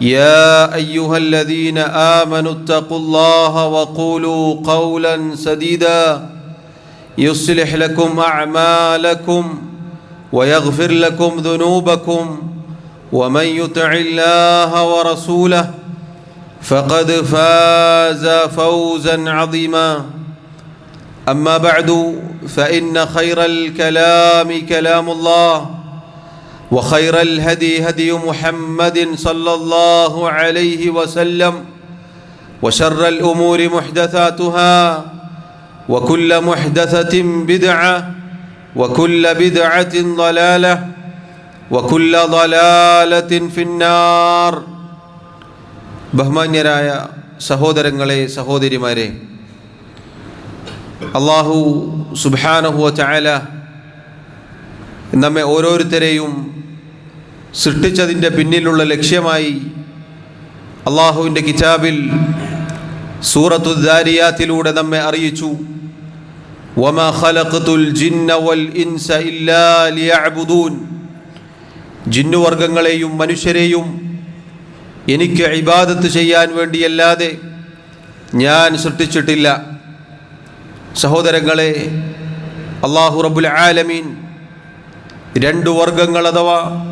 يا أيها الذين آمنوا اتقوا الله وقولوا قولا سديدا يصلح لكم أعمالكم ويغفر لكم ذنوبكم ومن يطع الله ورسوله فقد فاز فوزا عظيما أما بعد فإن خير الكلام كلام الله وخير الهدي هدي محمد صلى الله عليه وسلم وشر الامور محدثاتها وكل محدثه بدعه وكل بدعه ضلاله وكل ضلاله في النار ബഹുമാന്യരായ സഹോദരങ്ങളെ സഹോദരിമാരെ അള്ളാഹു സുബാനഹുവ ചായാല നമ്മെ ഓരോരുത്തരെയും സൃഷ്ടിച്ചതിന്റെ പിന്നിലുള്ള ലക്ഷ്യമായി അള്ളാഹുവിന്റെ കിതാബിൽ സൂറത്തു ദാരിയാത്തിലൂടെ നമ്മെ അറിയിച്ചു. ഖലഖത്തുൽ ജിന്ന വൽ ഇൻസ ഇല്ലാ ജിന്നുവർഗങ്ങളെയും മനുഷ്യരെയും എനിക്ക് ഇബാദത്ത് ചെയ്യാൻ വേണ്ടിയല്ലാതെ ഞാൻ സൃഷ്ടിച്ചിട്ടില്ല. സഹോദരങ്ങളെ അള്ളാഹു റബുൽ ആലമീൻ രണ്ട് വർഗങ്ങൾ അഥവാ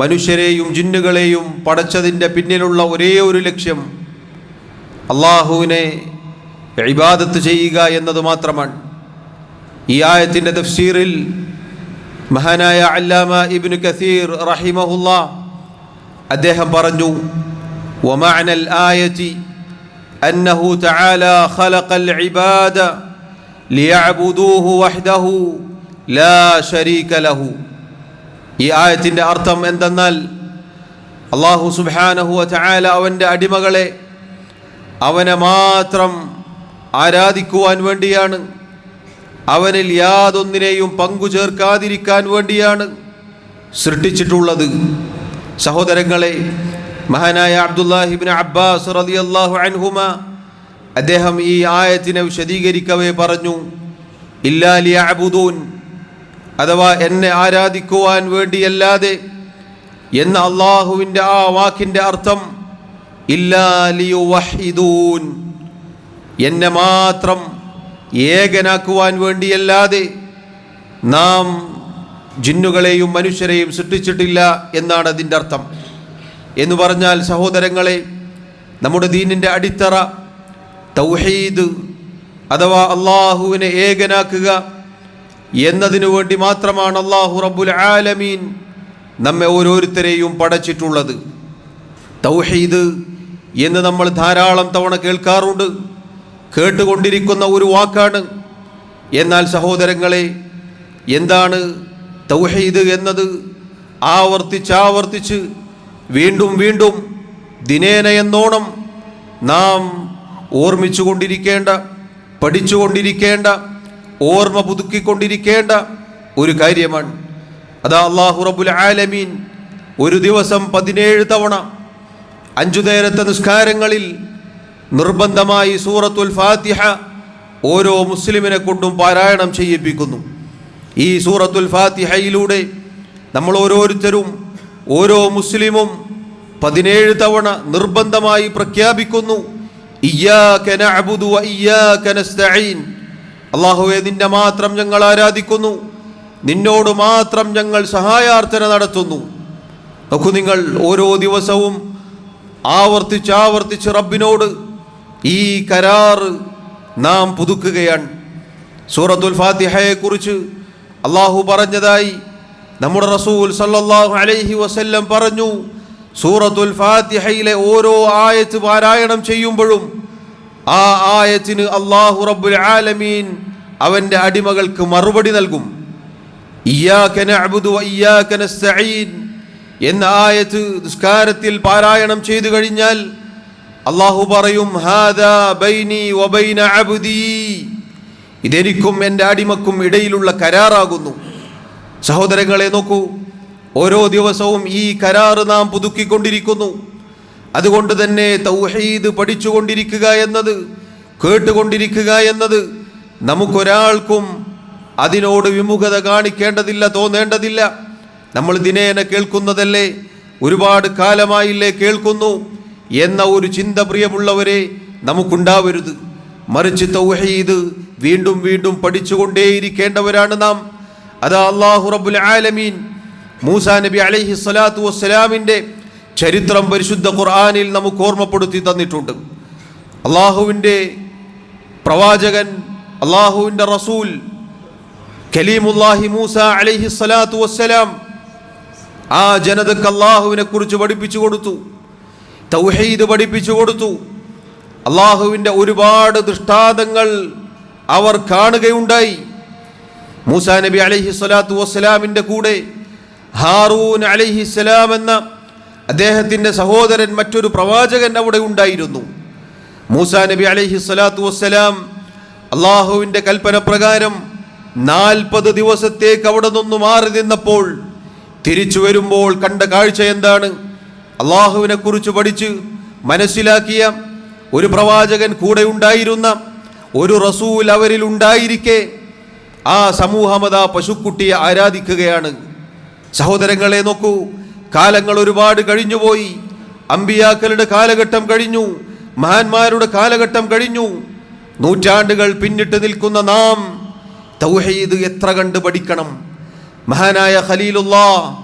മനുഷ്യരെയും ജിന്നുകളെയും പടച്ചതിൻ്റെ പിന്നിലുള്ള ഒരേ ഒരു ലക്ഷ്യം അള്ളാഹുവിനെ ഇബാദത്ത് ചെയ്യുക എന്നത് മാത്രമാണ് ഈ ആയത്തിൻ്റെ തഫ്സീറിൽ മഹാനായ അല്ലാമ ഇബ്നു കസീർ റഹിമഹുല്ല അദ്ദേഹം പറഞ്ഞു ومعنى الآية أنه تعالى خلق العباد ليعبدوه وحده ലാ ഷരീക ലഹു ഈ ആയത്തിന്റെ അർത്ഥം എന്തെന്നാൽ അള്ളാഹു സുബാനഹു ചായാല അവന്റെ അടിമകളെ അവനെ മാത്രം ആരാധിക്കുവാൻ വേണ്ടിയാണ്. അവനിൽ യാതൊന്നിനെയും പങ്കു ചേർക്കാതിരിക്കാൻ വേണ്ടിയാണ് സൃഷ്ടിച്ചിട്ടുള്ളത്. സഹോദരങ്ങളെ മഹാനായ അബ്ദുല്ലാഹിബിൻ അബ്ബാസ് റലി അള്ളാഹു അൻഹുമ അദ്ദേഹം ഈ ആയത്തിനെ വിശദീകരിക്കവേ പറഞ്ഞു ഇല്ലാലി അബുദൂൻ അഥവാ എന്നെ ആരാധിക്കുവാൻ വേണ്ടിയല്ലാതെ എന്ന അള്ളാഹുവിന്റെ ആ വാക്കിന്റെ അർത്ഥം ഇല്ലാലിയുവഹിദൂൻ എന്നെ മാത്രം ഏകനാക്കുവാൻ വേണ്ടിയല്ലാതെ നാം ജിന്നുകളെയും മനുഷ്യരെയും സൃഷ്ടിച്ചിട്ടില്ല എന്നാണ് അതിന്റെ അർത്ഥം. എന്ന് പറഞ്ഞാൽ സഹോദരങ്ങളെ നമ്മുടെ ദീനിന്റെ അടിത്തറ തൗഹീദ് അഥവാ അള്ളാഹുവിനെ ഏകനാക്കുക എന്നതിനു വേണ്ടി മാത്രമാണ് അള്ളാഹു റബ്ബുൽ ആലമീൻ നമ്മെ ഓരോരുത്തരെയും പടച്ചിട്ടുള്ളത്. തൗഹീദ് എന്ന് നമ്മൾ ധാരാളം തവണ കേൾക്കാറുണ്ട്. കേട്ടുകൊണ്ടിരിക്കുന്ന ഒരു വാക്കാണ്. എന്നാൽ സഹോദരങ്ങളെ എന്താണ് തൗഹീദ് എന്നത്? ആവർത്തിച്ചാവർത്തിച്ച് വീണ്ടും വീണ്ടും ദിനേന എന്നോണം നാം ഓർമ്മിച്ചു കൊണ്ടിരിക്കേണ്ട പഠിച്ചുകൊണ്ടിരിക്കേണ്ട ഓർമ്മ പുതുക്കിക്കൊണ്ടിരിക്കേണ്ട ഒരു കാര്യമാണ്. അതാ അള്ളാഹു റബുൽ ആലമീൻ ഒരു ദിവസം പതിനേഴ് തവണ അഞ്ചു നേരത്തെ നിസ്കാരങ്ങളിൽ നിർബന്ധമായി സൂറത്തുൽ ഫാത്തിഹ ഓരോ മുസ്ലിമിനെ കൊണ്ടും പാരായണം ചെയ്യിപ്പിക്കുന്നു. ഈ സൂറത്തുൽ ഫാത്തിഹയിലൂടെ നമ്മൾ ഓരോരുത്തരും ഓരോ മുസ്ലിമും പതിനേഴ് തവണ നിർബന്ധമായി പ്രഖ്യാപിക്കുന്നു ഇയ്യാക നഅ്ബുദു വ ഇയ്യാക നസ്തഈൻ. അള്ളാഹുവെ നിന്നെ മാത്രം ഞങ്ങൾ ആരാധിക്കുന്നു. നിന്നോട് മാത്രം ഞങ്ങൾ സഹായാർത്ഥന നടത്തുന്നു. നോക്കൂ നിങ്ങൾ ഓരോ ദിവസവും ആവർത്തിച്ച് ആവർത്തിച്ച് റബ്ബിനോട് ഈ കരാറ് നാം പുതുക്കുകയാണ്. സൂറത്തുൽ ഫാത്തിഹയെ കുറിച്ച് അള്ളാഹു പറഞ്ഞതായി നമ്മുടെ റസൂൽ സല്ലാഹു അലൈഹി വസല്ലം പറഞ്ഞു. സൂറത്തുൽ ഫാത്തിഹയിലെ ഓരോ ആയത്ത് പാരായണം ചെയ്യുമ്പോഴും ആ ആയത്തിന് അള്ളാഹു റബ്ബുൽ ആലമീൻ അവന്റെ അടിമകൾക്ക് മറുപടി നൽകും. എന്ന ആയത്ത് നിസ്കാരത്തിൽ പാരായണം ചെയ്തു കഴിഞ്ഞാൽ അള്ളാഹു പറയും ഇതെനിക്കും എന്റെ അടിമക്കും ഇടയിലുള്ള കരാറാകുന്നു. സഹോദരങ്ങളെ നോക്കൂ ഓരോ ദിവസവും ഈ കരാറ് നാം പുതുക്കിക്കൊണ്ടിരിക്കുന്നു. അതുകൊണ്ട് തന്നെ തൗഹീദ് പഠിച്ചുകൊണ്ടിരിക്കുക എന്നത് കേട്ടുകൊണ്ടിരിക്കുക എന്നത് നമുക്കൊരാൾക്കും അതിനോട് വിമുഖത കാണിക്കേണ്ടതില്ല തോന്നേണ്ടതില്ല. നമ്മൾ ദിനേന കേൾക്കുന്നതല്ലേ? ഒരുപാട് കാലമായില്ലേ കേൾക്കുന്നു. എന്ന ഒരു ചിന്ത പ്രിയമുള്ളവരെ നമുക്കുണ്ടാവരുത്. മറിച്ച് തൗഹീദ് വീണ്ടും വീണ്ടും പഠിച്ചുകൊണ്ടേയിരിക്കേണ്ടവരാണ് നാം. അതാ അള്ളാഹു റബുൽ ആലമീൻ. മൂസാ നബി അലൈഹി സ്വലാത്തു വസ്സലാമിന്റെ ചരിത്രം പരിശുദ്ധ ഖുർആാനിൽ നമുക്ക് ഓർമ്മപ്പെടുത്തി തന്നിട്ടുണ്ട്. അള്ളാഹുവിന്റെ പ്രവാചകൻ അള്ളാഹുവിന്റെ റസൂൽ കലീമുല്ലാഹി മൂസ അലൈഹി സ്വലാത്തു വസ്സലാം ആ ജനതക്ക് അള്ളാഹുവിനെ കുറിച്ച് പഠിപ്പിച്ചു കൊടുത്തു തൗഹീദ് പഠിപ്പിച്ചു കൊടുത്തു. അള്ളാഹുവിന്റെ ഒരുപാട് ദൃഷ്ടാന്തങ്ങൾ അവർ കാണുകയുണ്ടായി. മൂസ നബി അലൈഹി സ്വലാത്തു വസ്സലാമിന്റെ കൂടെ ഹാറൂൻ അലൈഹി സ്വലാം എന്ന അദ്ദേഹത്തിന്റെ സഹോദരൻ മറ്റൊരു പ്രവാചകൻ അവിടെ ഉണ്ടായിരുന്നു. മൂസാ നബി അലൈഹി സ്വലാത്തു വസ്സലാം അള്ളാഹുവിന്റെ കൽപ്പന പ്രകാരം നാൽപ്പത് ദിവസത്തേക്ക് അവിടെ നിന്ന് മാറി നിന്നപ്പോൾ തിരിച്ചു വരുമ്പോൾ കണ്ട കാഴ്ച എന്താണ്? അള്ളാഹുവിനെ കുറിച്ച് പഠിച്ച് മനസ്സിലാക്കിയ ഒരു പ്രവാചകൻ കൂടെ ഉണ്ടായിരുന്ന ഒരു റസൂൽ അവരിൽ ഉണ്ടായിരിക്കെ ആ സമൂഹമത പശുക്കുട്ടിയെ ആരാധിക്കുകയാണ്. സഹോദരങ്ങളെ നോക്കൂ കാലങ്ങൾ ഒരുപാട് കഴിഞ്ഞുപോയി. അമ്പിയാക്കളുടെ കാലഘട്ടം കഴിഞ്ഞു. മഹാന്മാരുടെ കാലഘട്ടം കഴിഞ്ഞു. നൂറ്റാണ്ടുകൾ പിന്നിട്ട് നിൽക്കുന്ന നാം തൗഹീദ് എത്ര കണ്ട് പഠിക്കണം. മഹാനായ ഖലീലുല്ലാ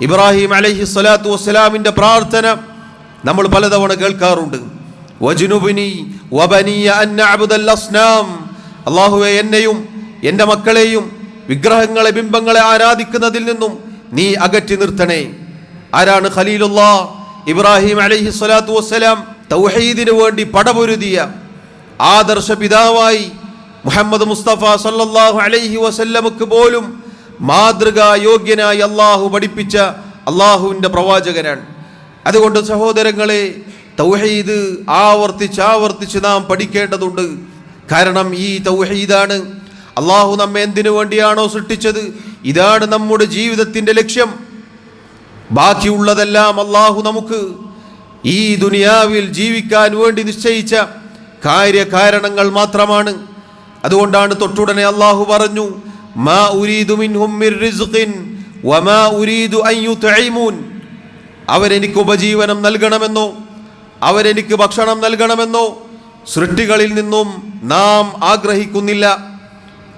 ഇബ്രാഹിം അലഹി സ്വലാത്തു വസ്സലാമിന്റെ പ്രാർത്ഥന നമ്മൾ പലതവണ കേൾക്കാറുണ്ട്. അള്ളാഹുവെ എന്നെയും എന്റെ മക്കളെയും വിഗ്രഹങ്ങളെ ബിംബങ്ങളെ ആരാധിക്കുന്നതിൽ നിന്നും നീ അകറ്റി നിർത്തണേ. ആരാണ് ഖലീലുല്ലാ ഇബ്രാഹിം അലൈഹി സ്വലാത്തു വസ്സലാം തൗഹീദിന് വേണ്ടി പടപൊരുതിയ ആദർശ പിതാവായി മുഹമ്മദ് മുസ്തഫ സല്ലല്ലാഹു അലൈഹി വസല്ലമക്ക് പോലും മാതൃകാ യോഗ്യനായി അള്ളാഹു പഠിപ്പിച്ച അള്ളാഹുവിന്റെ പ്രവാചകനാണ്. അതുകൊണ്ട് സഹോദരങ്ങളെ തൗഹീദ് ആവർത്തിച്ച് ആവർത്തിച്ച് നാം പഠിക്കേണ്ടതുണ്ട്. കാരണം ഈ തൗഹീദാണ് അള്ളാഹു നമ്മെ എന്തിനു വേണ്ടിയാണോ സൃഷ്ടിച്ചത്? ഇതാണ് നമ്മുടെ ജീവിതത്തിന്റെ ലക്ഷ്യം. ബാക്കിയുള്ളതെല്ലാം അള്ളാഹു നമുക്ക് ഈ ദുനിയാവിൽ ജീവിക്കാൻ വേണ്ടി നിശ്ചയിച്ച കാര്യകാരണങ്ങൾ മാത്രമാണ്. അതുകൊണ്ടാണ് തൊട്ടുടനെ അള്ളാഹു പറഞ്ഞു മാ ഉരീദു മിർ റിസ്ഖിൻ വമാ ഉരീദു അൻ അവരെനിക്ക് ഉപജീവനം നൽകണമെന്നോ അവരെനിക്ക് ഭക്ഷണം നൽകണമെന്നോ സൃഷ്ടികളിൽ നിന്നും നാം ആഗ്രഹിക്കുന്നില്ല.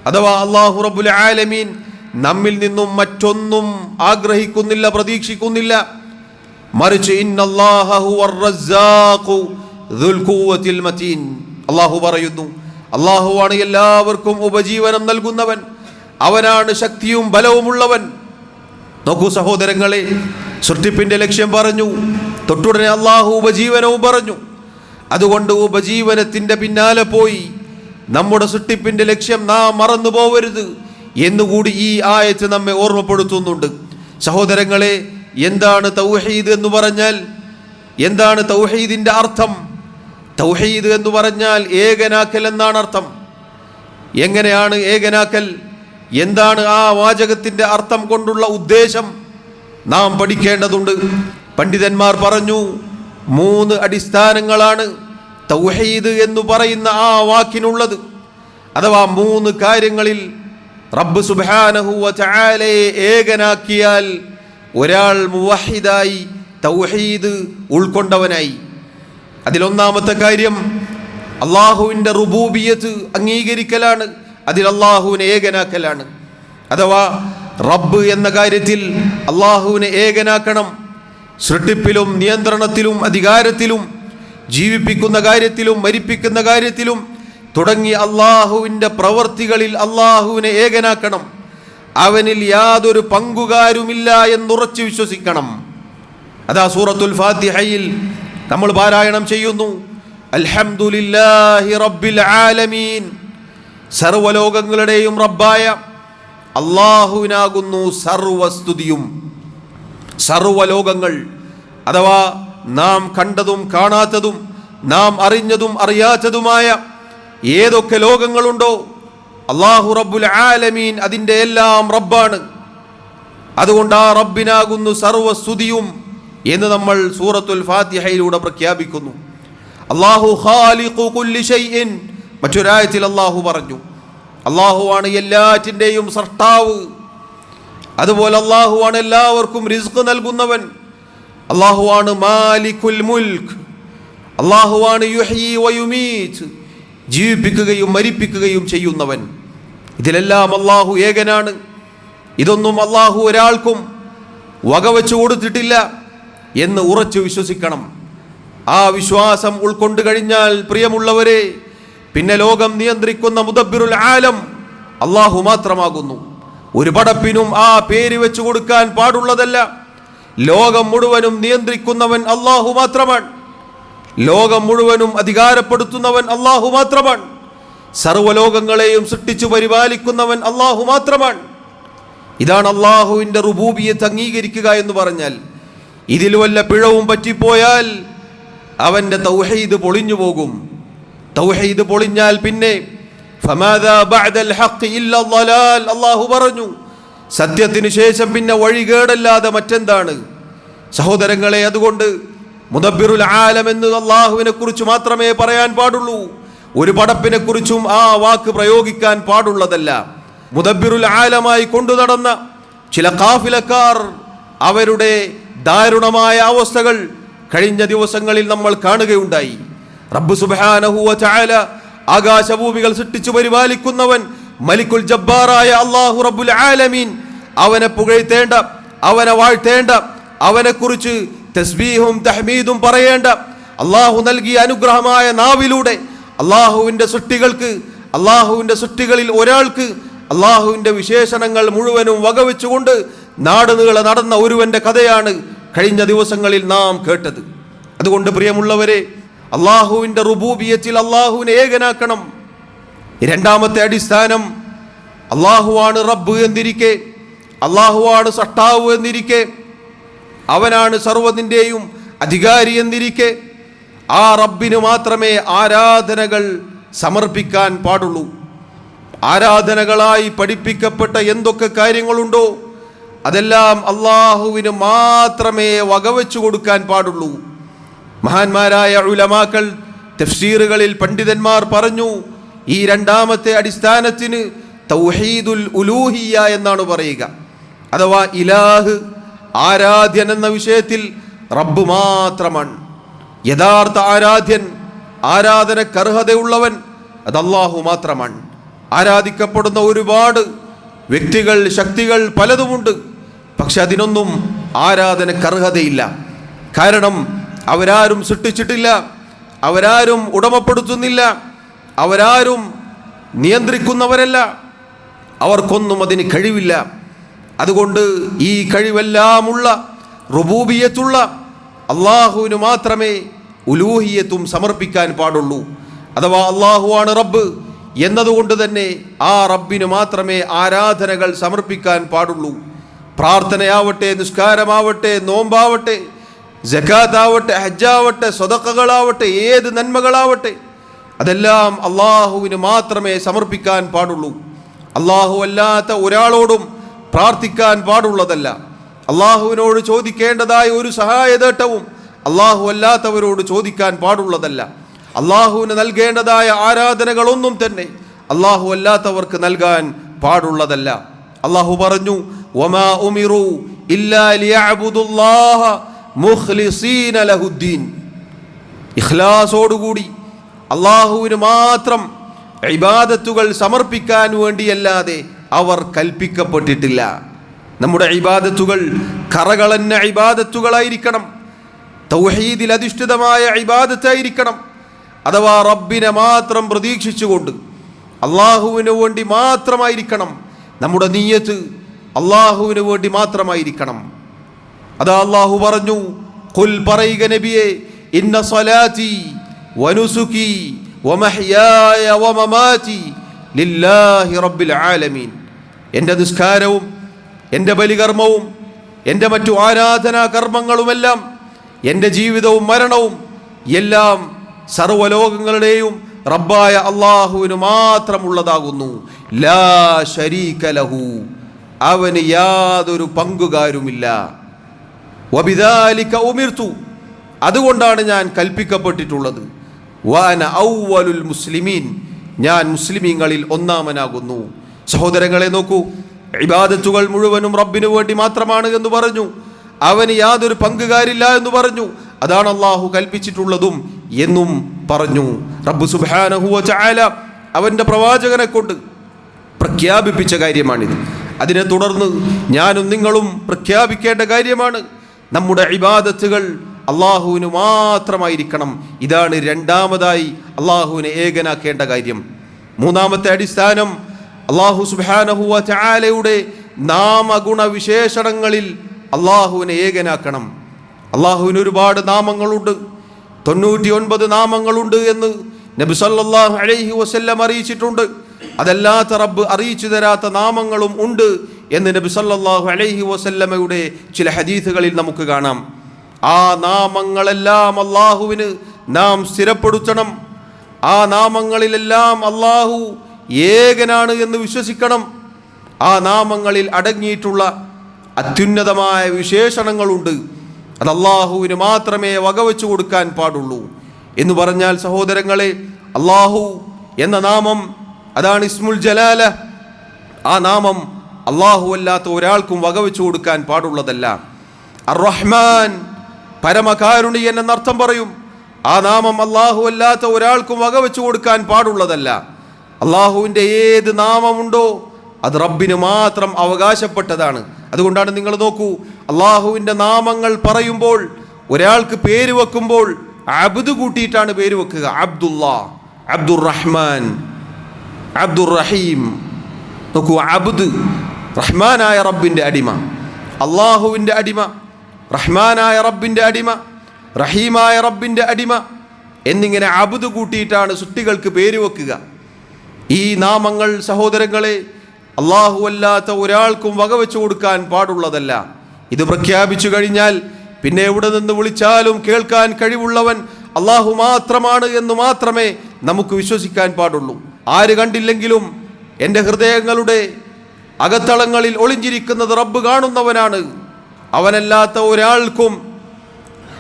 അഥവാ അള്ളാഹു റബ്ബുൽ ആലമീൻ നമ്മിൽ നിന്നും മറ്റൊന്നും ആഗ്രഹിക്കുന്നില്ല പ്രതീക്ഷിക്കുന്നില്ല. മറിച്ച് അള്ളാഹു പറയുന്നു അള്ളാഹുവാണ് എല്ലാവർക്കും ഉപജീവനം നൽകുന്നവൻ. അവനാണ് ശക്തിയും ബലവുമുള്ളവൻ. നോക്കൂ സഹോദരങ്ങളെ സൃഷ്ടിപ്പിന്റെ ലക്ഷ്യം പറഞ്ഞു തൊട്ടുടനെ അള്ളാഹു ഉപജീവനവും പറഞ്ഞു. അതുകൊണ്ട് ഉപജീവനത്തിന്റെ പിന്നാലെ പോയി. നമ്മുടെ സൃഷ്ടിപ്പിന്റെ ലക്ഷ്യം നാം മറന്നു പോവരുത് എന്നുകൂടി ഈ ആയത്ത് നമ്മെ ഓർമ്മപ്പെടുത്തുന്നുണ്ട്. സഹോദരങ്ങളെ എന്താണ് തൗഹീദ് എന്ന് പറഞ്ഞാൽ? എന്താണ് തൗഹീദിന്റെ അർത്ഥം? തൗഹീദ് എന്ന് പറഞ്ഞാൽ ഏകനാക്കൽ എന്നാണ് അർത്ഥം. എങ്ങനെയാണ് ഏകനാക്കൽ? എന്താണ് ആ വാചകത്തിന്റെ അർത്ഥം കൊണ്ടുള്ള ഉദ്ദേശം? നാം പഠിക്കേണ്ടതുണ്ട്. പണ്ഡിതന്മാർ പറഞ്ഞു മൂന്ന് അടിസ്ഥാനങ്ങളാണ് തൗഹീദ് എന്ന് പറയുന്ന ആ വാക്കിനുള്ളത്. അഥവാ മൂന്ന് കാര്യങ്ങളിൽ റബ്ബ് സുബാനഹുവ ചായാലയെ ഏകനാക്കിയാൽ ഒരാൾ മുവഹിദായി തൗഹീദ് ഉൾക്കൊണ്ടവനായി. അതിലൊന്നാമത്തെ കാര്യം അള്ളാഹുവിന്റെ റുബൂബിയത്ത് അംഗീകരിക്കലാണ് അതിൽ അള്ളാഹുവിനെ ഏകനാക്കലാണ്. അഥവാ റബ്ബ് എന്ന കാര്യത്തിൽ അള്ളാഹുവിനെ ഏകനാക്കണം സൃഷ്ടിപ്പിലും നിയന്ത്രണത്തിലും അധികാരത്തിലും ജീവിപ്പിക്കുന്ന കാര്യത്തിലും മരിപ്പിക്കുന്ന കാര്യത്തിലും തുടങ്ങി അള്ളാഹുവിന്റെ പ്രവർത്തികളിൽ അള്ളാഹുവിനെ ഏകനാക്കണം. അവനിൽ യാതൊരു പങ്കുകാരുമില്ല എന്നുറച്ചു വിശ്വസിക്കണം. അതാ സൂറത്തുൽ ഫാത്തിഹയിൽ നമ്മൾ പാരായണം ചെയ്യുന്നു. അൽഹംദുലില്ലാഹി റബ്ബിൽ ആലമീൻ. സർവലോകങ്ങളുടെയും റബ്ബായ അള്ളാഹുവിനാകുന്നു സർവസ്തുതിയും. സർവലോകങ്ങൾ അഥവാ നാം കണ്ടതും കാണാത്തതും നാം അറിഞ്ഞതും അറിയാത്തതുമായ ഏതൊക്കെ ലോകങ്ങളുണ്ടോ അള്ളാഹു റബ്ബുൽ ആലമീൻ അതിന്റെ എല്ലാം റബ്ബാണ്. അതുകൊണ്ട് ആ റബ്ബിനാകുന്നു സർവസ്തുതിയും എന്ന് നമ്മൾ സൂറത്തുൽ ഫാത്തിഹയിലൂടെ പ്രഖ്യാപിക്കുന്നു. അള്ളാഹു ഖാലിഖു ഷൈഇൻ. മറ്റൊരായത്തിൽ അള്ളാഹു പറഞ്ഞു അള്ളാഹുവാണ് എല്ലാറ്റിന്റെയും സർട്ടാവ് അതുപോലെ അള്ളാഹുവാണ് എല്ലാവർക്കും റിസ്ക് നൽകുന്നവൻ. അള്ളാഹുവാണ് മാലിക്കുൽ മുൽക്ക്. അള്ളാഹുവാണ് യുഹീ വയുമീറ്റ് ജീവിപ്പിക്കുകയും മരിപ്പിക്കുകയും ചെയ്യുന്നവൻ. ഇതിലെല്ലാം അള്ളാഹു ഏകനാണ്. ഇതൊന്നും അള്ളാഹു ഒരാൾക്കും വകവെച്ചു കൊടുത്തിട്ടില്ല എന്ന് ഉറച്ചു വിശ്വസിക്കണം. ആ വിശ്വാസം ഉൾക്കൊണ്ട് കഴിഞ്ഞാൽ പ്രിയമുള്ളവരെ പിന്നെ ലോകം നിയന്ത്രിക്കുന്ന മുദബിറുൽ ആലം അള്ളാഹു മാത്രമാകുന്നു. ഒരു പടപ്പിനും ആ പേര് വെച്ചു കൊടുക്കാൻ പാടുള്ളതല്ല. ലോകം മുഴുവനും നിയന്ത്രിക്കുന്നവൻ അള്ളാഹു മാത്രമാണ്. ലോകം മുഴുവനും അധികാരപ്പെടുത്തുന്നവൻ അള്ളാഹു മാത്രമാണ്. സർവലോകങ്ങളെയും സൃഷ്ടിച്ചു പരിപാലിക്കുന്നവൻ അള്ളാഹു മാത്രമാണ്. ഇതാണ് അള്ളാഹുവിന്റെ റുബൂബിയത്ത് അംഗീകരിക്കുക എന്ന് പറഞ്ഞാൽ ഇതിൽ വല്ല പിഴവും പറ്റിപ്പോയാൽ അവന്റെ തൗഹീദ് പൊളിഞ്ഞു പോകും. തൗഹീദ് പൊളിഞ്ഞാൽ പിന്നെ അള്ളാഹു പറഞ്ഞു. സത്യത്തിന് ശേഷം പിന്നെ വഴികേടല്ലാതെ മറ്റെന്താണ്? സഹോദരങ്ങളെ അതുകൊണ്ട് മുദബിറുൽ ആലം എന്ന് അള്ളാഹുവിനെ കുറിച്ച് മാത്രമേ പറയാൻ പാടുള്ളൂ. ഒരു പടപ്പിനെ കുറിച്ചും ആ വാക്ക് പ്രയോഗിക്കാൻ പാടുള്ളതല്ല. മുദബിറുൽ ആലമായി കൊണ്ടു നടന്ന ചില കാഫിലക്കാർ അവരുടെ ദാരുണമായ അവസ്ഥകൾ കഴിഞ്ഞ ദിവസങ്ങളിൽ നമ്മൾ കാണുകയുണ്ടായി. റബ്ബ് സുബ്ഹാനഹു വ തആല ആകാശഭൂമികൾ സൃഷ്ടിച്ചു പരിപാലിക്കുന്നവൻ മലിക്കുൽ ജബ്ബാറായ അള്ളാഹു റബ്ബുൽ ആലമീൻ. അവനെ പുകഴ്ത്തേണ്ട അവനെ വാഴ്ത്തേണ്ട അവനെക്കുറിച്ച് തസ്ബീഹും തഹ്മീദും പറയേണ്ട അള്ളാഹു നൽകിയ അനുഗ്രഹമായ നാവിലൂടെ അള്ളാഹുവിന്റെ സൃഷ്ടികൾക്ക് അള്ളാഹുവിന്റെ സൃഷ്ടികളിൽ ഒരാൾക്ക് അള്ളാഹുവിന്റെ വിശേഷണങ്ങൾ മുഴുവനും വകവെച്ചുകൊണ്ട് നാട് നീളെ നടന്ന ഒരുവന്റെ കഥയാണ് കഴിഞ്ഞ ദിവസങ്ങളിൽ നാം കേട്ടത്. അതുകൊണ്ട് പ്രിയമുള്ളവരെ അള്ളാഹുവിന്റെ റുബൂബിയത്തിൽ അള്ളാഹുവിനെ ഏകനാക്കണം. രണ്ടാമത്തെ അടിസ്ഥാനം അള്ളാഹുവാണ് റബ്ബ് എന്നിരിക്കെ അള്ളാഹുവാണ് സട്ടാവ് എന്നിരിക്കെ അവനാണ് സർവതിന്റെയും അധികാരി എന്നിരിക്കെ. ആ റബ്ബിന് മാത്രമേ ആരാധനകൾ സമർപ്പിക്കാൻ പാടുള്ളൂ. ആരാധനകളായി പഠിപ്പിക്കപ്പെട്ട എന്തൊക്കെ കാര്യങ്ങളുണ്ടോ അതെല്ലാം അള്ളാഹുവിന് മാത്രമേ വകവെച്ചു കൊടുക്കാൻ പാടുള്ളൂ. മഹാന്മാരായ ഉലമാക്കൾ തഫ്സീറുകളിൽ പണ്ഡിതന്മാർ പറഞ്ഞു ഈ രണ്ടാമത്തെ അടിസ്ഥാനത്തിന് തൗഹീദുൽ ഉലൂഹിയ എന്നാണ് പറയുക. അഥവാ ഇലാഹ് ആരാധ്യൻ എന്ന വിഷയത്തിൽ റബ്ബ് മാത്രമാണ്. യഥാർത്ഥ ആരാധ്യൻ ആരാധനക്കർഹതയുള്ളവൻ അത് അള്ളാഹു മാത്രമാണ്. ആരാധിക്കപ്പെടുന്ന ഒരുപാട് വ്യക്തികൾ ശക്തികൾ പലതുമുണ്ട്. പക്ഷെ അതിനൊന്നും ആരാധനക്കർഹതയില്ല. കാരണം അവരാരും സൃഷ്ടിച്ചിട്ടില്ല അവരാരും ഉടമപ്പെടുത്തുന്നില്ല അവരാരും നിയന്ത്രിക്കുന്നവരല്ല. അവർക്കൊന്നും അതിന് കഴിവില്ല. അതുകൊണ്ട് ഈ കഴിവെല്ലാമുള്ള റുബൂബിയത്തുള്ള അള്ളാഹുവിന് മാത്രമേ ഉലൂഹിയത്തും സമർപ്പിക്കാൻ പാടുള്ളൂ. അഥവാ അള്ളാഹുവാണ് റബ്ബ് എന്നതുകൊണ്ട് തന്നെ ആ റബ്ബിന് മാത്രമേ ആരാധനകൾ സമർപ്പിക്കാൻ പാടുള്ളൂ. പ്രാർത്ഥനയാവട്ടെ നിസ്കാരമാവട്ടെ നോമ്പാവട്ടെ ജക്കാത്താവട്ടെ ഹജ്ജാവട്ടെ സ്വതക്കകളാവട്ടെ ഏത് നന്മകളാവട്ടെ അതെല്ലാം അള്ളാഹുവിന് മാത്രമേ സമർപ്പിക്കാൻ പാടുള്ളൂ. അള്ളാഹു അല്ലാത്ത ഒരാളോടും പ്രാർത്ഥിക്കാൻ പാടുള്ളതല്ല. അള്ളാഹുവിനോട് ചോദിക്കേണ്ടതായ ഒരു സഹായതേട്ടവും അള്ളാഹു അല്ലാത്തവരോട് ചോദിക്കാൻ പാടുള്ളതല്ല. അള്ളാഹുവിന് നൽകേണ്ടതായ ആരാധനകളൊന്നും തന്നെ അള്ളാഹു അല്ലാത്തവർക്ക് നൽകാൻ പാടുള്ളതല്ല. അള്ളാഹു പറഞ്ഞു വമാ ഉമിറു ഇഖ്ലാസോടുകൂടി അള്ളാഹുവിന് മാത്രം ഇബാദത്തുകൾ സമർപ്പിക്കാൻ വേണ്ടിയല്ലാതെ അവർ കൽപ്പിക്കപ്പെട്ടിട്ടില്ല. നമ്മുടെ ഇബാദത്തുകൾ കറകളന്ന ഇബാദത്തുകളായിരിക്കണം. തൗഹീദിൽ അധിഷ്ഠിതമായ ഇബാദത്തായിരിക്കണം. അഥവാ റബ്ബിനെ മാത്രം പ്രതീക്ഷിച്ചുകൊണ്ട് അള്ളാഹുവിന് വേണ്ടി മാത്രമായിരിക്കണം നമ്മുടെ നീയത്ത്. അള്ളാഹുവിന് വേണ്ടി മാത്രമായിരിക്കണം. അതാ അള്ളാഹു പറഞ്ഞു ഖുൽ പറയുക നബിയെ ഇന്ന സ്വലാത്തി വനുസുക്കി വമഹ്യായ വമമാതി ലില്ലാഹി റബ്ബിൽ ആലമീൻ. എന്റെ നിസ്കാരവും എന്റെ ബലികർമ്മവും എന്റെ മറ്റു ആരാധനാ കർമ്മങ്ങളുമെല്ലാം എന്റെ ജീവിതവും മരണവും എല്ലാം സർവലോകങ്ങളുടെയും റബ്ബായ അള്ളാഹുവിന് മാത്രമുള്ളതാകുന്നു. ലാ ശരീക ലഹു. അവന് യാതൊരു പങ്കുകാരുമില്ല. വബിതാലിക്ക ഉമിർത്തു. അതുകൊണ്ടാണ് ഞാൻ കൽപ്പിക്കപ്പെട്ടിട്ടുള്ളത്. വാന ഔവലുൽ മുസ്ലിമീൻ. ഞാൻ മുസ്ലിമീങ്ങളിൽ ഒന്നാമനാകുന്നു. സഹോദരങ്ങളെ നോക്കൂ. ഇബാദത്തുകൾ മുഴുവനും റബ്ബിനു വേണ്ടി മാത്രമാണ് എന്ന് പറഞ്ഞു. അവന് യാതൊരു പങ്കുകാരില്ല എന്ന് പറഞ്ഞു. അതാണ് അള്ളാഹു കൽപ്പിച്ചിട്ടുള്ളതും എന്നും പറഞ്ഞു. റബ്ബു സുബാനഹുവ ചായാല അവന്റെ പ്രവാചകനെ കൊണ്ട് പ്രഖ്യാപിപ്പിച്ച കാര്യമാണിത്. അതിനെ തുടർന്ന് ഞാനും നിങ്ങളും പ്രഖ്യാപിക്കേണ്ട കാര്യമാണ്. നമ്മുടെ ഇബാദത്തുകൾ അള്ളാഹുവിന് മാത്രമായിരിക്കണം. ഇതാണ് രണ്ടാമതായി അള്ളാഹുവിനെ ഏകനാക്കേണ്ട കാര്യം. മൂന്നാമത്തെ അടിസ്ഥാനം അള്ളാഹു സുബാനഹുവ ചായാലയുടെ നാമഗുണ വിശേഷണങ്ങളിൽ അള്ളാഹുവിനെ ഏകനാക്കണം. അള്ളാഹുവിന് ഒരുപാട് നാമങ്ങളുണ്ട്. തൊണ്ണൂറ്റി ഒൻപത് നാമങ്ങളുണ്ട് എന്ന് നബി സല്ലല്ലാഹു അലൈഹി വസ്ല്ലം അറിയിച്ചിട്ടുണ്ട്. അതല്ലാത്ത റബ്ബ് അറിയിച്ചു തരാത്ത നാമങ്ങളും ഉണ്ട് എന്ന് നബി സല്ലല്ലാഹു അലൈഹി വസല്ലമയുടെ ചില ഹദീസുകളിൽ നമുക്ക് കാണാം. ആ നാമങ്ങളെല്ലാം അള്ളാഹുവിന് നാം സ്ഥിരപ്പെടുത്തണം. ആ നാമങ്ങളിലെല്ലാം അള്ളാഹു ഏകനാണ് എന്ന് വിശ്വസിക്കണം. ആ നാമങ്ങളിൽ അടങ്ങിയിട്ടുള്ള അത്യുന്നതമായ വിശേഷണങ്ങളുണ്ട്. അത് അള്ളാഹുവിന് മാത്രമേ വകവെച്ചു കൊടുക്കാൻ പാടുള്ളൂ. എന്ന് പറഞ്ഞാൽ സഹോദരങ്ങളെ അള്ളാഹു എന്ന നാമം അതാണ് ഇസ്മുൽ ജലാല. ആ നാമം അള്ളാഹു അല്ലാത്ത ഒരാൾക്കും വകവെച്ചു കൊടുക്കാൻ പാടുള്ളതല്ല. അർ പരമകാരുണി എന്നർത്ഥം പറയും. ആ നാമം അള്ളാഹു അല്ലാത്ത ഒരാൾക്കും വകവെച്ചു കൊടുക്കാൻ പാടുള്ളതല്ല. അള്ളാഹുവിന്റെ ഏത് നാമമുണ്ടോ അത് റബ്ബിന് മാത്രം അവകാശപ്പെട്ടതാണ്. അതുകൊണ്ടാണ് നിങ്ങൾ നോക്കൂ അള്ളാഹുവിന്റെ നാമങ്ങൾ പറയുമ്പോൾ ഒരാൾക്ക് പേര് വെക്കുമ്പോൾ അബ്ദു കൂട്ടിയിട്ടാണ് പേര് വെക്കുക. അബ്ദുല്ലാ അബ്ദുറഹ്മാൻ അബ്ദുറഹീം. നോക്കൂ അബ്ദ് റഹ്മാനായ റബ്ബിന്റെ അടിമ അള്ളാഹുവിന്റെ അടിമ റഹ്മാനായ റബ്ബിന്റെ അടിമ റഹീമായ റബ്ബിന്റെ അടിമ എന്നിങ്ങനെ അബുദ് കൂട്ടിയിട്ടാണ് സുട്ടികൾക്ക് പേര് വെക്കുക. ഈ നാമങ്ങൾ സഹോദരങ്ങളെ അല്ലാത്ത ഒരാൾക്കും വകവെച്ചു കൊടുക്കാൻ പാടുള്ളതല്ല. ഇത് പ്രഖ്യാപിച്ചു കഴിഞ്ഞാൽ പിന്നെ എവിടെ നിന്ന് വിളിച്ചാലും കേൾക്കാൻ കഴിവുള്ളവൻ അള്ളാഹു മാത്രമാണ് എന്ന് മാത്രമേ നമുക്ക് വിശ്വസിക്കാൻ പാടുള്ളൂ. ആര് കണ്ടില്ലെങ്കിലും എന്റെ ഹൃദയങ്ങളുടെ അകത്തളങ്ങളിൽ ഒളിഞ്ഞിരിക്കുന്നത് റബ്ബ് കാണുന്നവനാണ്. അവനല്ലാത്ത ഒരാൾക്കും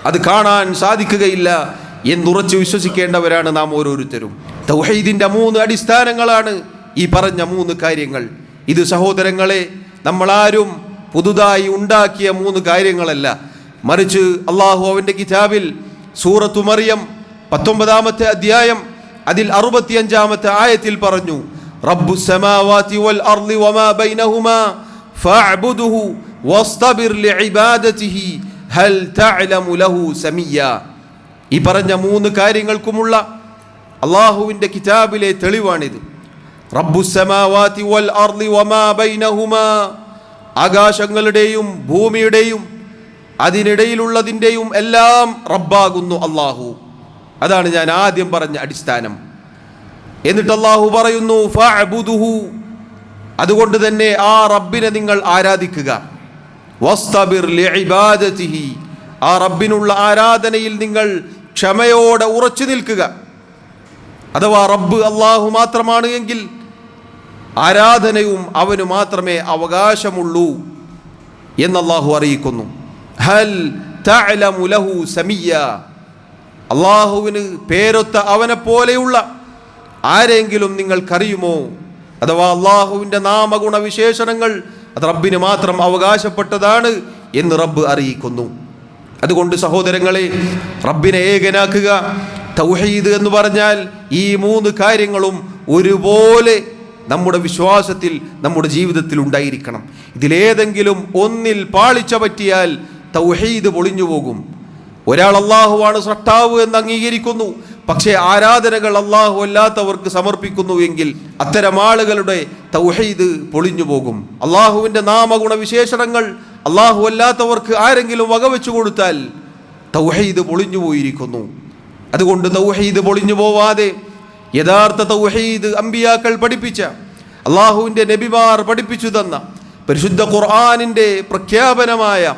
അത് കാണാൻ സാധിക്കുകയില്ല എന്നുറച്ച് വിശ്വസിക്കേണ്ടവരാണ് നാം ഓരോരുത്തരും. തൗഹീദിന്റെ മൂന്ന് അടിസ്ഥാനങ്ങളാണ് ഈ പറഞ്ഞ മൂന്ന് കാര്യങ്ങൾ. ഇത് സഹോദരങ്ങളെ നമ്മളാരും പുതുതായി ഉണ്ടാക്കിയ മൂന്ന് കാര്യങ്ങളല്ല. മറിച്ച് അള്ളാഹു അവന്റെ കിതാബിൽ സൂറത്തു മറിയം പത്തൊമ്പതാമത്തെ അധ്യായം അതിൽ അറുപത്തിയഞ്ചാമത്തെ ആയത്തിൽ പറഞ്ഞു റബ്ബു സമാവാതി വൽ അർളി വമാ ബൈനഹുമാ ഫഅബ്ദുഹു വസ്തബിർ ലിഇബാദതിഹി ഹൽ തഅലമു ലഹു സമീയ. ഈ പറഞ്ഞ മൂന്ന് കാര്യങ്ങൾക്കുമുള്ള അള്ളാഹുവിന്റെ കിതാബിലെ തെളിവാണിത്. വൽ അർളി വമാ ബൈനഹുമാ. ആകാശങ്ങളുടെയും ഭൂമിയുടെയും അതിനിടയിലുള്ളതിന്റെയും എല്ലാം റബ്ബാകുന്നു അള്ളാഹു. അതാണ് ഞാൻ ആദ്യം പറഞ്ഞ അടിസ്ഥാനം. എന്നിട്ട് അള്ളാഹു പറയുന്നു അതുകൊണ്ട് തന്നെ ആ റബ്ബിനെ നിങ്ങൾ ആരാധിക്കുക. വസ്തബിർ ആ റബ്ബിനുള്ള ആരാധനയിൽ നിങ്ങൾ ക്ഷമയോടെ ഉറച്ചു നിൽക്കുക. അഥവാ റബ്ബ് അള്ളാഹു മാത്രമാണ് എങ്കിൽ ആരാധനയും അവന് മാത്രമേ അവകാശമുള്ളൂ എന്ന് അള്ളാഹു അറിയിക്കുന്നു. ഹൽ ലഹു സമിയ. അള്ളാഹുവിന് പേരൊത്ത അവനെ പോലെയുള്ള ആരെങ്കിലും നിങ്ങൾക്കറിയുമോ? അഥവാ അള്ളാഹുവിന്റെ നാമഗുണ വിശേഷണങ്ങൾ അത് റബ്ബിന് മാത്രം അവകാശപ്പെട്ടതാണ് എന്ന് റബ്ബ് അറിയിക്കുന്നു. അതുകൊണ്ട് സഹോദരങ്ങളെ റബ്ബിനെ ഏകനാക്കുക തൗഹീദ് എന്ന് പറഞ്ഞാൽ ഈ മൂന്ന് കാര്യങ്ങളും ഒരുപോലെ നമ്മുടെ വിശ്വാസത്തിൽ നമ്മുടെ ജീവിതത്തിൽ ഉണ്ടായിരിക്കണം. ഇതിലേതെങ്കിലും ഒന്നിൽ പാളിച്ച പറ്റിയാൽ തൗഹീദ് പൊളിഞ്ഞു പോകും. ഒരാൾ അള്ളാഹുവാണ് സൃഷ്ടാവ് എന്ന് അംഗീകരിക്കുന്നു. പക്ഷേ ആരാധനകൾ അള്ളാഹു അല്ലാത്തവർക്ക് സമർപ്പിക്കുന്നു എങ്കിൽ അത്തരം ആളുകളുടെ തൗഹീദ് പൊളിഞ്ഞു പോകും. അള്ളാഹുവിന്റെ നാമഗുണ വിശേഷണങ്ങൾ അള്ളാഹു അല്ലാത്തവർക്ക് ആരെങ്കിലും വകവെച്ചു കൊടുത്താൽ തൗഹീദ് പൊളിഞ്ഞു പോയിരിക്കുന്നു. അതുകൊണ്ട് തൗഹീദ് പൊളിഞ്ഞു പോവാതെ യഥാർത്ഥ തൗഹീദ് അമ്പിയാക്കൾ പഠിപ്പിച്ച അള്ളാഹുവിന്റെ നബിമാർ പഠിപ്പിച്ചു തന്ന പരിശുദ്ധ ഖുർആാനിന്റെ പ്രഖ്യാപനമായ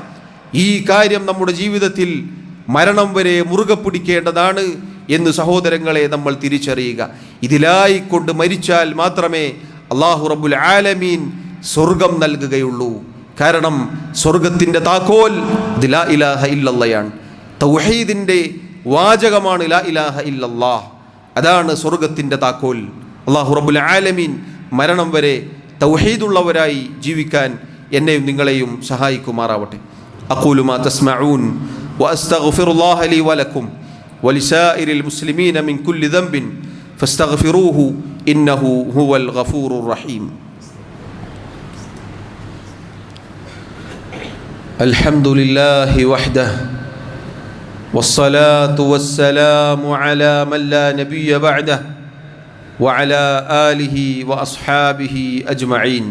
ഈ കാര്യം നമ്മുടെ ജീവിതത്തിൽ മരണം വരെ മുറുകെ പിടിക്കേണ്ടതാണ് എന്ന് സഹോദരങ്ങളെ നമ്മൾ തിരിച്ചറിയുക. ഇതിലായിക്കൊണ്ട് മരിച്ചാൽ മാത്രമേ അള്ളാഹു റബുൽ ആലമീൻ സ്വർഗം നൽകുകയുള്ളൂ. കാരണം സ്വർഗത്തിന്റെ താക്കോൽ ദിലാ ഇലാഹ ഇല്ലല്ലയാണ്. തൗഹീദിന്റെ വാചകമാണ് ലാ ഇലാഹ ഇല്ലല്ലാഹ് അതാണ് സ്വർഗത്തിൻ്റെ താക്കോൽ അള്ളാഹു റബ്ബുൽ ആലമീൻ മരണം വരെ തൗഹീദുള്ളവരായി ജീവിക്കാൻ എന്നെയും നിങ്ങളെയും സഹായിക്കുമാറാവട്ടെ أقول ما تسمعون وأستغفر الله لي ولكم ولسائر المسلمين من كل ذنب فاستغفروه إنه هو الغفور الرحيم الحمد لله وحده والصلاة والسلام على من لا نبي بعده وعلى آله وأصحابه أجمعين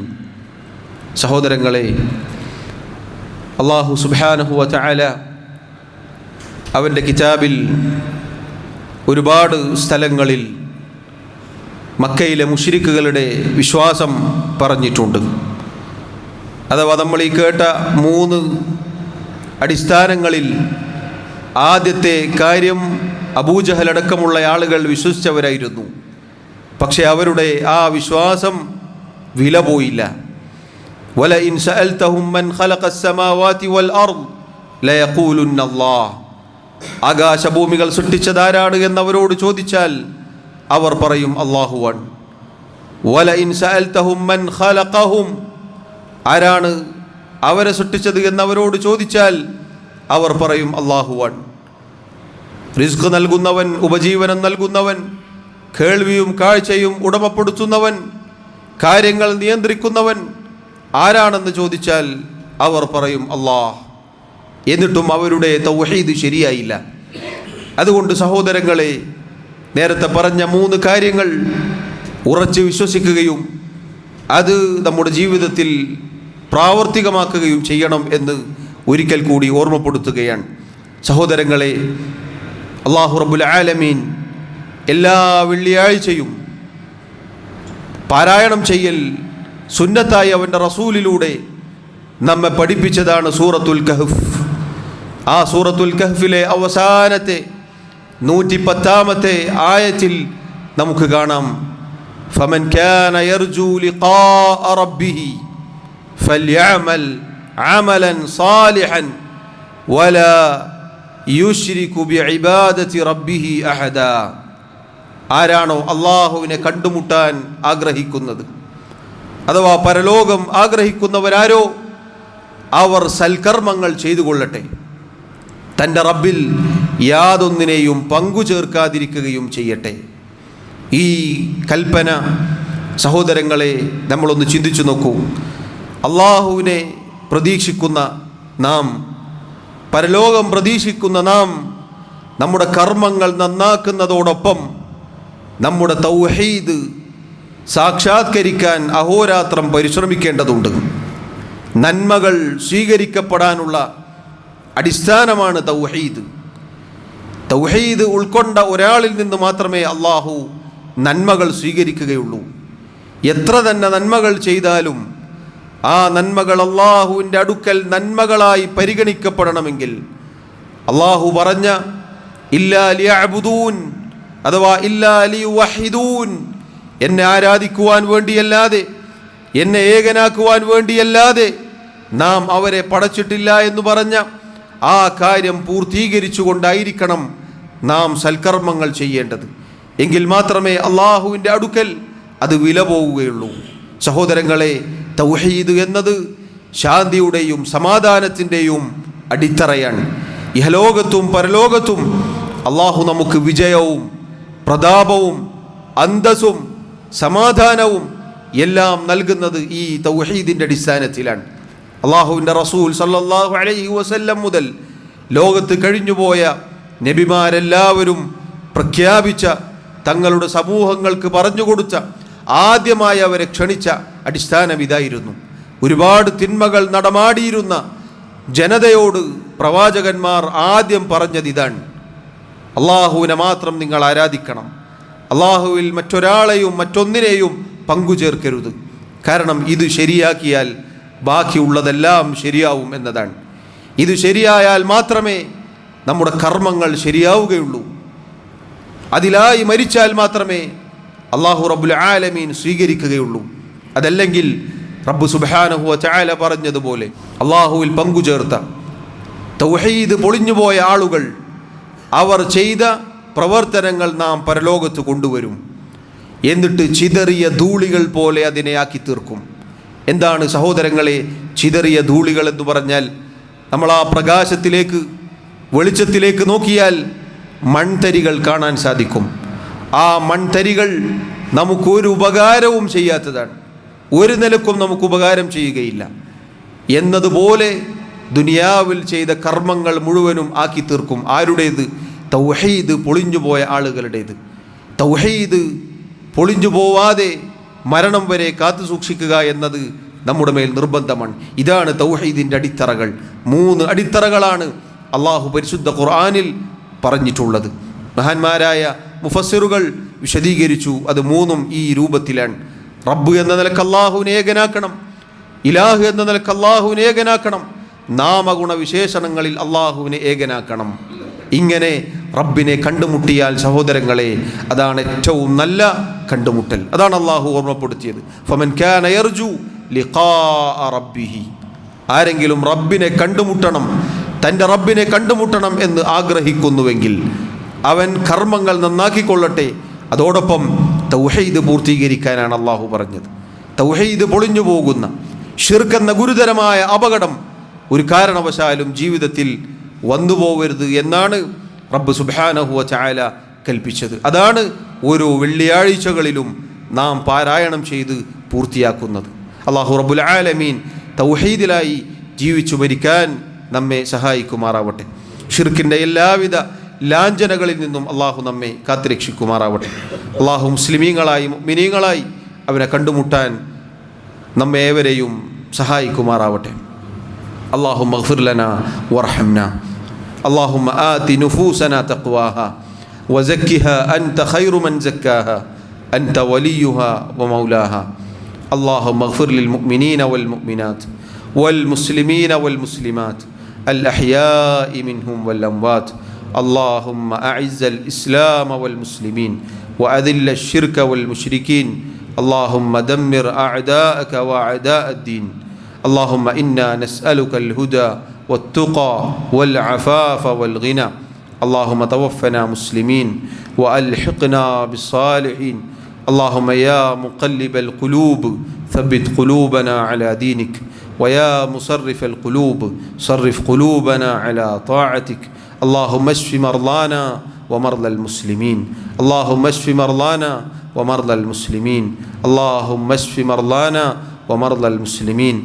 സഹോദരങ്ങളെ അള്ളാഹു സുബാനഹുവ ചായാല അവൻ്റെ കിതാബിൽ ഒരുപാട് സ്ഥലങ്ങളിൽ മക്കയിലെ മുഷിരിക്കുകളുടെ വിശ്വാസം പറഞ്ഞിട്ടുണ്ട് അഥവാ നമ്മൾ ഈ കേട്ട മൂന്ന് അടിസ്ഥാനങ്ങളിൽ ആദ്യത്തെ കാര്യം അബൂജഹലടക്കമുള്ള ആളുകൾ വിശ്വസിച്ചവരായിരുന്നു. പക്ഷെ അവരുടെ ആ വിശ്വാസം വില പോയില്ല. വല ഇൻസഅൽതഹുമ്മൻ വൽ അർദ് ആകാശഭൂമികൾ സൃഷ്ടിച്ചതാരാണ് എന്നവരോട് ചോദിച്ചാൽ അവർ പറയും അള്ളാഹുവാൻ വല ഇൻസഅൽതഹുമ്മൻ ഖലഖഹും. ആരാണ് അവരെ സൃഷ്ടിച്ചത് എന്നവരോട് ചോദിച്ചാൽ അവർ പറയും അള്ളാഹുവാൻ റിസ്ക് നൽകുന്നവൻ ഉപജീവനം നൽകുന്നവൻ കേൾവിയും കാഴ്ചയും ഉടമപ്പെടുത്തുന്നവൻ കാര്യങ്ങൾ നിയന്ത്രിക്കുന്നവൻ ആരാണെന്ന് ചോദിച്ചാൽ അവർ പറയും അള്ളാഹ് എന്നിട്ടും അവരുടെ തൗഹീദ് ശരിയായില്ല. അതുകൊണ്ട് സഹോദരങ്ങളെ നേരത്തെ പറഞ്ഞ മൂന്ന് കാര്യങ്ങൾ ഉറച്ച് വിശ്വസിക്കുകയും അത് നമ്മുടെ ജീവിതത്തിൽ പ്രാവർത്തികമാക്കുകയും ചെയ്യണം എന്ന് ഒരിക്കൽ കൂടി ഓർമ്മപ്പെടുത്തുകയാണ്. സഹോദരങ്ങളെ അള്ളാഹു റബുൽ ആലമീൻ എല്ലാ വെള്ളിയാഴ്ചയും പാരായണം ചെയ്യൽ സുന്നത്തായി അവന്റെ റസൂലിലൂടെ നമ്മെ പഠിപ്പിച്ചതാണ് സൂറത്തുൽ കഹഫ്. ആ സൂറത്തുൽ കഹഫിലെ അവസാനത്തെ നൂറ്റി പത്താമത്തെ ആയത്തിൽ നമുക്ക് കാണാം. ഫമൻ കാന യർജു ലിഖാ റബ്ബിഹി ഫല്യഅമൽ عملا صالحا ولا يشرك بعبادة ربه أحدا ആരാണോ അള്ളാഹുവിനെ കണ്ടുമുട്ടാൻ ആഗ്രഹിക്കുന്നത് അഥവാ പരലോകം ആഗ്രഹിക്കുന്നവരാരോ അവർ സൽക്കർമ്മങ്ങൾ ചെയ്തു കൊള്ളട്ടെ തൻ്റെ റബ്ബിൽ യാതൊന്നിനെയും പങ്കു ചേർക്കാതിരിക്കുകയും ചെയ്യട്ടെ ഈ കൽപ്പന സഹോദരങ്ങളെ നമ്മളൊന്ന് ചിന്തിച്ചു നോക്കൂ അള്ളാഹുവിനെ പ്രതീക്ഷിക്കുന്ന നാം പരലോകം പ്രതീക്ഷിക്കുന്ന നാം നമ്മുടെ കർമ്മങ്ങൾ നന്നാക്കുന്നതോടൊപ്പം നമ്മുടെ തൗഹീദ് സാക്ഷാത്കരിക്കാൻ അഹോരാത്രം പരിശ്രമിക്കേണ്ടതുണ്ട്. നന്മകൾ സ്വീകരിക്കപ്പെടാനുള്ള അടിസ്ഥാനമാണ് തൗഹീദ്. തൗഹീദ് ഉൾക്കൊണ്ട ഒരാളിൽ നിന്ന് മാത്രമേ അള്ളാഹു നന്മകൾ സ്വീകരിക്കുകയുള്ളൂ. എത്ര തന്നെ നന്മകൾ ചെയ്താലും ആ നന്മകൾ അള്ളാഹുവിന്റെ അടുക്കൽ നന്മകളായി പരിഗണിക്കപ്പെടണമെങ്കിൽ അള്ളാഹു പറഞ്ഞ ഇല്ലാ ലിയഅബുദൂൻ അഥവാ ഇല്ലാലി ലിയുവഹിദൂൻ എന്നെ ആരാധിക്കുവാൻ വേണ്ടിയല്ലാതെ എന്നെ ഏകനാക്കുവാൻ വേണ്ടിയല്ലാതെ നാം അവരെ പടച്ചിട്ടില്ല എന്ന് പറഞ്ഞ ആ കാര്യം പൂർത്തീകരിച്ചുകൊണ്ടായിരിക്കണം നാം സൽക്കർമ്മങ്ങൾ ചെയ്യേണ്ടത്. എങ്കിൽ മാത്രമേ അള്ളാഹുവിന്റെ അടുക്കൽ അത് വില പോവുകയുള്ളൂ. സഹോദരങ്ങളെ തൗഹീദ് എന്നത് ശാന്തിയുടെയും സമാധാനത്തിന്റെയും അടിത്തറയാണ്. ഇഹലോകത്തും പരലോകത്തും അള്ളാഹു നമുക്ക് വിജയവും പ്രതാപവും അന്തസ്സും സമാധാനവും എല്ലാം നൽകുന്നത് ഈ തൗഹീദിന്റെ അടിസ്ഥാനത്തിലാണ്. അള്ളാഹുവിന്റെ റസൂൽ സല്ലാഹു അലൈഹി വസല്ലം മുതൽ ലോകത്ത് കഴിഞ്ഞുപോയ നബിമാരെല്ലാവരും പ്രഖ്യാപിച്ച തങ്ങളുടെ സമൂഹങ്ങൾക്ക് പറഞ്ഞുകൊടുത്ത ആദ്യമായി അവരെ ക്ഷണിച്ച അടിസ്ഥാനം ഇതായിരുന്നു ഒരുപാട് തിന്മകൾ നടമാടിയിരുന്ന ജനതയോട് പ്രവാചകന്മാർ ആദ്യം പറഞ്ഞത് ഇതാണ്. അള്ളാഹുവിനെ മാത്രം നിങ്ങൾ ആരാധിക്കണം. അള്ളാഹുവിൽ മറ്റൊരാളെയും മറ്റൊന്നിനെയും പങ്കുചേർക്കരുത്. കാരണം ഇത് ശരിയാക്കിയാൽ ബാക്കിയുള്ളതെല്ലാം ശരിയാവും എന്നതാണ്. ഇത് ശരിയായാൽ മാത്രമേ നമ്മുടെ കർമ്മങ്ങൾ ശരിയാവുകയുള്ളൂ. അതിലായി മരിച്ചാൽ മാത്രമേ അള്ളാഹു റബ്ബുൽ ആലമീൻ സ്വീകരിക്കുകയുള്ളൂ. അതല്ലെങ്കിൽ റബ്ബു സുബാനഹുവ ചായാല പറഞ്ഞതുപോലെ അള്ളാഹുവിൽ പങ്കുചേർത്ത തൗഹീദ് പൊളിഞ്ഞുപോയ ആളുകൾ അവർ ചെയ്ത പ്രവർത്തനങ്ങൾ നാം പരലോകത്ത് കൊണ്ടുവരും. എന്നിട്ട് ചിതറിയ ധൂളികൾ പോലെ അതിനെ ആക്കി തീർക്കും. എന്താണ് സഹോദരങ്ങളെ ചിതറിയ ധൂളികൾ എന്ന് പറഞ്ഞാൽ നമ്മൾ ആ പ്രകാശത്തിലേക്ക് വെളിച്ചത്തിലേക്ക് നോക്കിയാൽ മൺതരികൾ കാണാൻ സാധിക്കും. ആ മൺതരികൾ നമുക്കൊരു ഉപകാരവും ചെയ്യാത്തതാണ്. ഒരു നിലക്കും നമുക്ക് ഉപകാരം ചെയ്യുകയില്ല. എന്നതുപോലെ ദുനിയാവിൽ ചെയ്ത കർമ്മങ്ങൾ മുഴുവനും ആക്കി തീർക്കും. ആരുടേത്? തൗഹീദ് പൊളിഞ്ഞുപോയ ആളുകളുടേത്. തൗഹീദ് പൊളിഞ്ഞു പോവാതെ മരണം വരെ കാത്തു സൂക്ഷിക്കുക എന്നത് നമ്മുടെ മേൽ നിർബന്ധമാണ്. ഇതാണ് തൗഹീദിന്റെ അടിത്തറകൾ. മൂന്ന് അടിത്തറകളാണ് അള്ളാഹു പരിശുദ്ധ ഖുർആാനിൽ പറഞ്ഞിട്ടുള്ളത്. മഹാന്മാരായ മുഫസ്സിറുകൾ വിശദീകരിച്ചു അത് മൂന്നും ഈ രൂപത്തിലാണ്. റബ്ബ് എന്ന നിലയ്ക്ക് അള്ളാഹുവിനെ ഏകനാക്കണം ഇലാഹ് എന്ന നിലയ്ക്ക് അള്ളാഹുവിനെ ഏകനാക്കണം നാമഗുണ വിശേഷണങ്ങളിൽ അള്ളാഹുവിനെ ഏകനാക്കണം. ഇങ്ങനെ റബ്ബിനെ കണ്ടുമുട്ടിയാൽ സഹോദരങ്ങളെ അതാണ് ഏറ്റവും നല്ല കണ്ടുമുട്ടൽ. അതാണ് അള്ളാഹു ഓർമ്മപ്പെടുത്തിയത്. ഫമൻ കാന യർജു ലിഖാ റബ്ബിഹി. ആരെങ്കിലും റബ്ബിനെ കണ്ടുമുട്ടണം തന്റെ റബ്ബിനെ കണ്ടുമുട്ടണം എന്ന് ആഗ്രഹിക്കുന്നുവെങ്കിൽ അവൻ കർമ്മങ്ങൾ നന്നാക്കിക്കൊള്ളട്ടെ. അതോടൊപ്പം തൗഹീദ് പൂർത്തീകരിക്കാനാണ് അള്ളാഹു പറഞ്ഞത്. തൗഹീദ് പൊളിഞ്ഞു പോകുന്ന ഷിർക്കെന്ന ഗുരുതരമായ അപകടം ഒരു കാരണവശാലും ജീവിതത്തിൽ വന്നു പോകരുത് എന്നാണ് റബ്ബ് സുബാനഹുവ ചായാല കൽപ്പിച്ചത്. അതാണ് ഓരോ വെള്ളിയാഴ്ചകളിലും നാം പാരായണം ചെയ്ത് പൂർത്തിയാക്കുന്നത്. അള്ളാഹു റബ്ബുൽ ആലമീൻ തൗഹീദിലായി ജീവിച്ചു മരിക്കാൻ നമ്മെ സഹായിക്കുമാറാവട്ടെ. ഷിർക്കിന്റെ എല്ലാവിധ ലാഞ്ചനകളിൽ നിന്നും അള്ളാഹു നമ്മെ കാത്തുരക്ഷിക്കുമാറാവട്ടെ അള്ളാഹു മുസ്ലിമീങ്ങളായി മിനീങ്ങളായി അവനെ കണ്ടുമുട്ടാൻ നമ്മെ ഏവരെയും സഹായിക്കുമാറാവട്ടെ اللهم اغفر لنا وارحمنا اللهم آت نفوسنا تقواها وزكها أنت خير من زكاها أنت وليها ومولاها اللهم اغفر للمؤمنين والمؤمنات والمسلمين والمسلمات الأحياء منهم والأموات اللهم أعز الإسلام والمسلمين وأذل الشرك والمشركين. اللهم دمر أعداءك وأعداء الدين. اللهم إنا نسألك الهدى والتقى والعفاف والغنى. اللهم توفنا مسلمين وألحقنا بالصالحين. اللهم يا مقلب القلوب ثبت قلوبنا على دينك. ويا مصرف القلوب صرف قلوبنا على طاعتك. اللهم اشف مرضانا ومرضى المسلمين. اللهم اشف مرضانا ومرضى المسلمين. اللهم اشف مرضانا ومرضى المسلمين.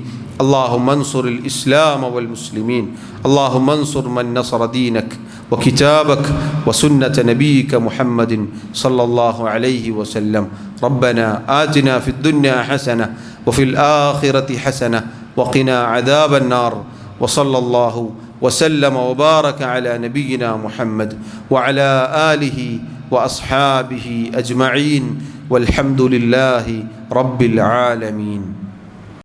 اللهم انصر الإسلام والمسلمين. اللهم انصر من نصر دينك وكتابك وسنة نبيك محمد صلى الله عليه وسلم. ربنا آتنا في الدنيا حسنة وفي الآخرة حسنة وقنا عذاب النار. وصلى الله وسلم وبارك على نبينا محمد وعلى آله وأصحابه أجمعين والحمد لله رب العالمين